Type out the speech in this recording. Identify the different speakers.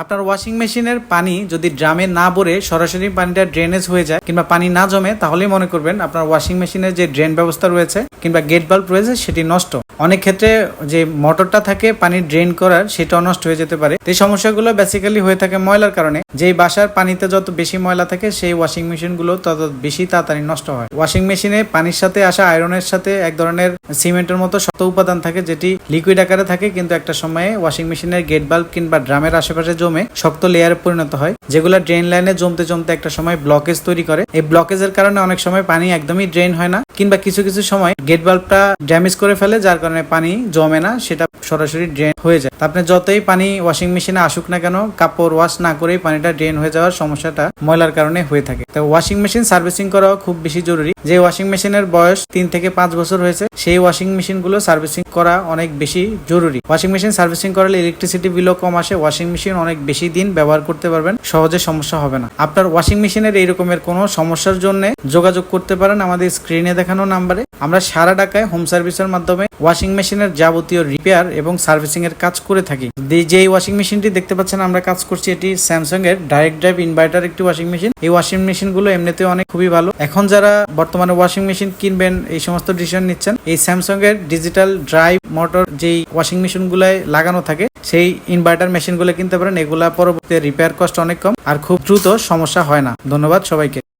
Speaker 1: আপনার ওয়াশিং মেশিনের পানি যদি ড্রামে না ভরে সরাসরি পানিটা ড্রেনেজ হয়ে যায় কিংবা পানি না জমে, তাহলেই মনে করবেন আপনার ওয়াশিং মেশিনের যে ড্রেন ব্যবস্থা রয়েছে কিংবা গেট বাল্ব রয়েছে, সেটি নষ্ট। অনেক ক্ষেত্রে যে মোটরটা থাকে পানি ড্রেন করার, সেটাও নষ্ট হয়ে যেতে পারে। এই সমস্যাগুলো বেসিক্যালি হয়ে থাকে ময়লার কারণে। যেই বাসার পানিতে যত বেশি ময়লা থাকে, সেই ওয়াশিং মেশিনগুলো তত বেশি তাড়াতাড়ি নষ্ট হয়। ওয়াশিং মেশিনে পানির সাথে আসা আয়রনের সাথে এক ধরনের সিমেন্টের মতো শক্ত উপাদান থাকে, যেটি লিকুইড আকারে থাকে, কিন্তু একটা সময়ে ওয়াশিং মেশিনের গেট বাল্ব কিংবা ড্রামের আশেপাশে জমে শক্ত লেয়ারে পরিণত হয়, যেগুলো ড্রেন লাইনে জমতে জমতে একটা সময় ব্লকেজ তৈরি করে। এই ব্লকেজের কারণে অনেক সময় পানি একদমই ড্রেন হয় না, কিংবা কিছু কিছু সময় গেট বাল্বটা ড্যামেজ করে ফেলে, যার কারণে পানি জমে না, সেটা সরাসরি ড্রেন হয়ে যায়। আপনি যতই পানি ওয়াশিং মেশিনে আসুক না কেন, কাপড় ওয়াশ না করেই পানিটা ড্রেন হয়ে যাওয়ার সমস্যাটা ময়লার কারণে হয়ে থাকে। তো ওয়াশিং মেশিন সার্ভিসিং করাও খুব বেশি জরুরি। যে ওয়াশিং মেশিনের বয়স তিন থেকে পাঁচ বছর হয়েছে সেই ওয়াশিং মেশিনগুলো সার্ভিসিং করা অনেক বেশি জরুরি। ওয়াশিং মেশিন সার্ভিসিং করালে ইলেকট্রিসিটি বিলও কম আসে ওয়াশিং মেশিন অনেক বেশি দিন ব্যবহার করতে পারবেন, সহজে সমস্যা হবে না। আপনার ওয়াশিং মেশিনের এই রকমের কোনো সমস্যার জন্য যোগাযোগ করতে পারেন আমাদের স্ক্রিনে দেখানো নাম্বারে আমরা সারা ঢাকায় হোম সার্ভিসের মাধ্যমে ওয়াশিং মেশিনের যাবতীয় রিপেয়ার এবং সার্ভিসিং এর কাজ করে থাকি। যে ওয়াশিং মেশিনটি দেখতে পাচ্ছেন, আমরা কাজ করছি এটি স্যামসাং এর ডাইরেক্ট ড্রাইভ ইনভার্টার একটি ওয়াশিং মেশিন এই ওয়াশিং মেশিনগুলো এমনিতে অনেক খুবই ভালো। এখন যারা বর্তমানে ওয়াশিং মেশিন কিনবেন, এই সমস্ত ডিসিশন নিচ্ছেন এই স্যামসাং এর ডিজিটাল ড্রাইভ মোটর যেই ওয়াশিং মেশিন গুলায় লাগানো থাকে, সেই ইনভার্টার মেশিনগুলো কিনতে পারেন। এগুলা পরবর্তী রিপেয়ার কস্ট অনেক কম আর খুব দ্রুত সমস্যা হয় না। ধন্যবাদ সবাইকে।